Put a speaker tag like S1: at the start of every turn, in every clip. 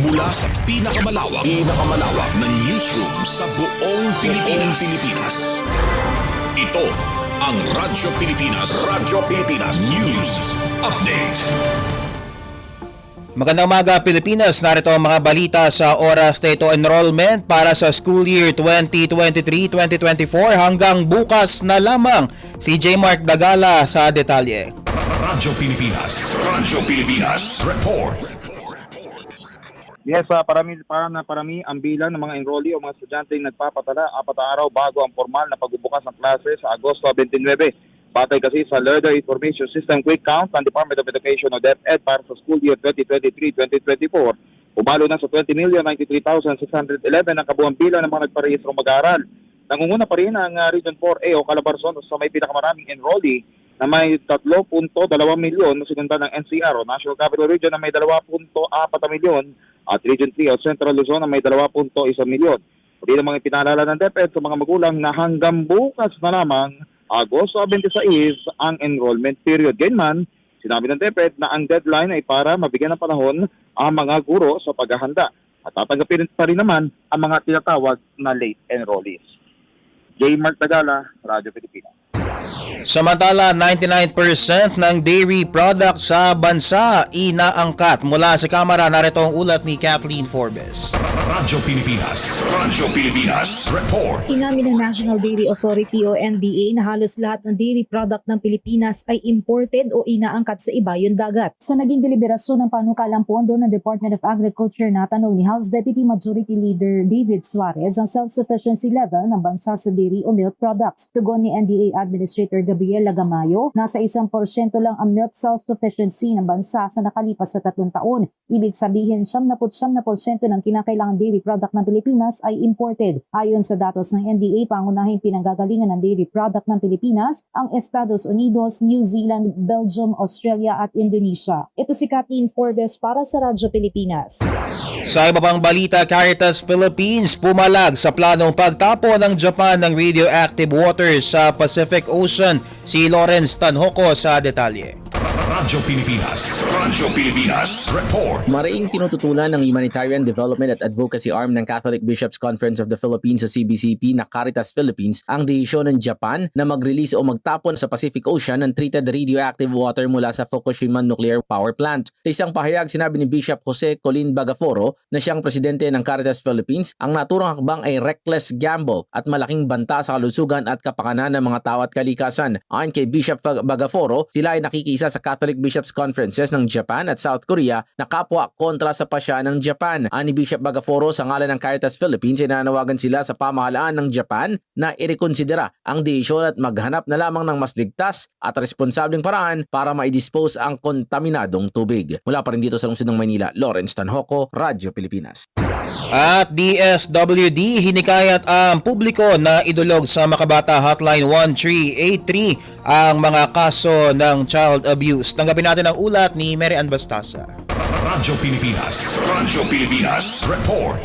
S1: Mula sa pinakamalawak, pinakamalawak na newsroom sa buong Pilipinas. Pilipinas. Ito ang Radyo Pilipinas. Radyo Pilipinas. News Update.
S2: Magandang umaga Pilipinas, narito ang mga balita sa oras na ito enrollment para sa school year 2023-2024 hanggang bukas na lamang. Si J. Mark Dagala sa detalye.
S1: Radyo Pilipinas. Radyo Pilipinas. Report.
S3: Yes, uh, parami, para na parami ang bilang ng mga enrollee o mga estudyante yung nagpapatala apat araw bago ang formal na pagbubukas ng klase sa Agosto 29. Batay kasi sa Learner Information System Quick Count ng Department of Education o DepEd para sa school year 2023-2024, umalo na sa 20,093,611 ang kabuang bilang ng mga nagparehistrong mag-aaral. Nangunguna pa rin ang uh, Region 4A o Calabarzon sa may pinakamaraming enrollee na may 3.2 milyon na sinundan ng NCR o National Capital Region na may 2.4 milyon at Region 3 o Central Luzon na may 2.1 milyon. Muli namang ipinalala ng DepEd sa mga magulang na hanggang bukas na lamang Agosto 26 ang enrollment period. Ganyan, sinabi ng DepEd na ang deadline ay para mabigyan ng panahon ang mga guro sa paghahanda at tatanggapin pa rin naman ang mga tinatawag na late enrollees. J. Mark Tagala, Radyo Pilipinas.
S2: Samantala, 99% ng dairy products sa bansa inaangkat. Mula sa kamera, narito ang ulat ni Kathleen Forbes.
S1: Radyo Pilipinas. Radyo Pilipinas. Report.
S4: Inamin ng National Dairy Authority o NDA na halos lahat ng dairy product ng Pilipinas ay imported o inaangkat sa iba yung dagat. Sa naging deliberasyon ng panukalang pondo ng Department of Agriculture na tanong ni House Deputy Majority Leader David Suarez ang self-sufficiency level ng bansa sa dairy o milk products. Tugon ni NDA Administrator Gabriela Gamayo, nasa isang porsyento lang ang milk self-sufficiency ng bansa sa nakalipas sa tatlong taon. Ibig sabihin, 79% ng kinakailangan dairy product ng Pilipinas ay imported. Ayon sa datos ng NDA, pangunahing pinanggagalingan ng dairy product ng Pilipinas ang Estados Unidos, New Zealand, Belgium, Australia at Indonesia. Ito si Kathleen Forbes para sa Radyo Pilipinas.
S2: Sa iba pang balita, Caritas Philippines pumalag sa planong pagtapo ng Japan ng radioactive waters sa Pacific Ocean. Si Lawrence Tanhoco sa detalye.
S1: Radyo Pilipinas. Radyo Pilipinas. Report.
S5: Mariing tinututulan ng Humanitarian Development at Advocacy Arm ng Catholic Bishops Conference of the Philippines sa CBCP na Caritas Philippines ang desisyon ng Japan na mag-release o magtapon sa Pacific Ocean ng treated radioactive water mula sa Fukushima Nuclear Power Plant. Sa isang pahayag, sinabi ni Bishop Jose Colin Bagaforo na siyang presidente ng Caritas Philippines, ang naturang hakbang ay reckless gamble at malaking banta sa kalusugan at kapakanan ng mga tao at kalikasan. Ayon kay Bishop Bagaforo, sila ay nakikisa sa Catholic Bishops Conferences ng Japan at South Korea na kapwa kontra sa pasya ng Japan. Ani Bishop Bagaforo sa ngalan ng Caritas Philippines, inanawagan sila sa pamahalaan ng Japan na irekonsidera ang desisyon at maghanap na lamang ng mas ligtas at responsableng paraan para ma-dispose ang kontaminadong tubig. Mula pa rin dito sa lungsod ng Maynila, Lawrence Tanhoco, Radyo Pilipinas.
S2: At DSWD hinikayat ang publiko na idulog sa Makabata Hotline 1383 ang mga kaso ng child abuse. Tanggapin natin ang ulat ni Mary Ann Bastasa.
S1: Radyo Pilipinas. Radyo Pilipinas. Report.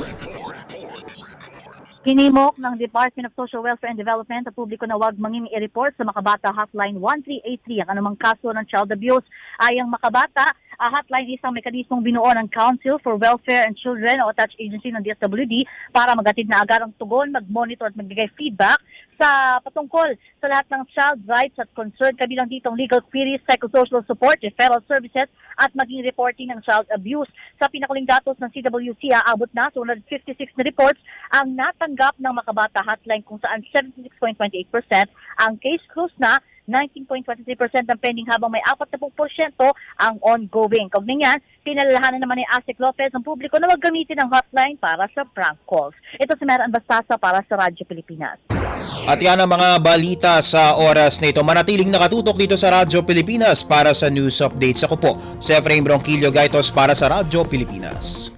S6: Hinimok ng Department of Social Welfare and Development ang publiko na huwag manging i-report sa Makabata Hotline 1383 ang anumang kaso ng child abuse. Ayang Makabata, a hotline isang mekanismong binuo ng Council for Welfare and Children o attached agency ng DSWD para magatid na agad ang tugon, mag-monitor at magbigay feedback sa patungkol sa lahat ng child rights at concern kabilang ditong legal queries, psychosocial support, referral services at maging reporting ng child abuse. Sa pinakuling datos ng CWC, aabot na sa 156 na reports ang natanggap ng Makabata Hotline kung saan 76.28% ang case closed na 19.23% ang pending habang may 40% ang ongoing. Kaugnay niyan, pinalalahanan naman ni Asik Lopez ang publiko na wag gamitin ang hotline para sa prank calls. Ito si Meran Bastasa para sa Radyo Pilipinas.
S2: At yan ang mga balita sa oras na ito. Manatiling nakatutok dito sa Radyo Pilipinas para sa news updates. Ako po, si Efraim Ronquillo Gaitos para sa Radyo Pilipinas.